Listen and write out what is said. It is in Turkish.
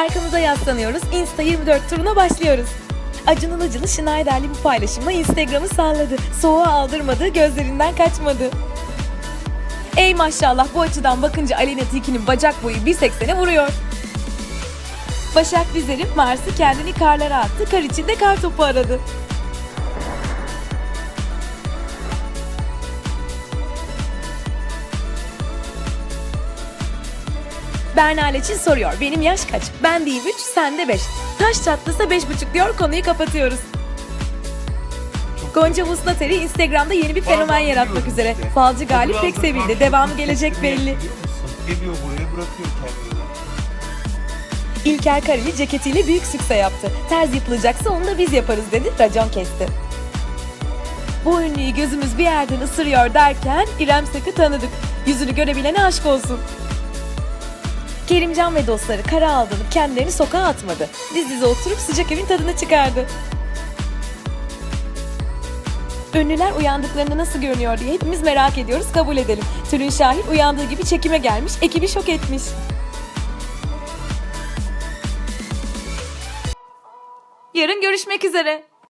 Arkamıza yaslanıyoruz. Insta 24 turuna başlıyoruz. Acun Ilıcalı Schneider'li bu paylaşımla Instagram'ı salladı. Soğuğa aldırmadı, gözlerinden kaçmadı. Ey maşallah bu açıdan bakınca Aleyna Tilki'nin bacak boyu 1.80'e vuruyor. Başak Dizer'in Mars'ı kendini karlara attı, kar içinde kar topu aradı. Berna Leçin soruyor. Benim yaş kaç? Ben diyeyim 3, sen de 5. Taş çatlasa 5,5 diyor. Konuyu kapatıyoruz. Gonca Husnateri Instagram'da yeni bir fenomen Bazen yaratmak biliyorum üzere. işte. Falcı Galip pek da sevildi. tarafın gelecek belli. biliyor musun? Geliyor buraya bırakıyor kendini. İlker Kareli ceketiyle büyük sükse yaptı. Terz yapılacaksa onu da biz yaparız dedi. Racon kesti. Bu ünlüyü gözümüz bir yerden ısırıyor derken İrem Sak'ı tanıdık. Yüzünü görebilene aşk olsun. Kerimcan ve dostları kara aldırıp kendilerini sokağa atmadı. Diz dize oturup sıcak evin tadını çıkardı. Ünlüler uyandıklarında nasıl görünüyor diye hepimiz merak ediyoruz kabul edelim. Tülin Şahin uyandığı gibi çekime gelmiş, ekibi şok etmiş. Yarın görüşmek üzere.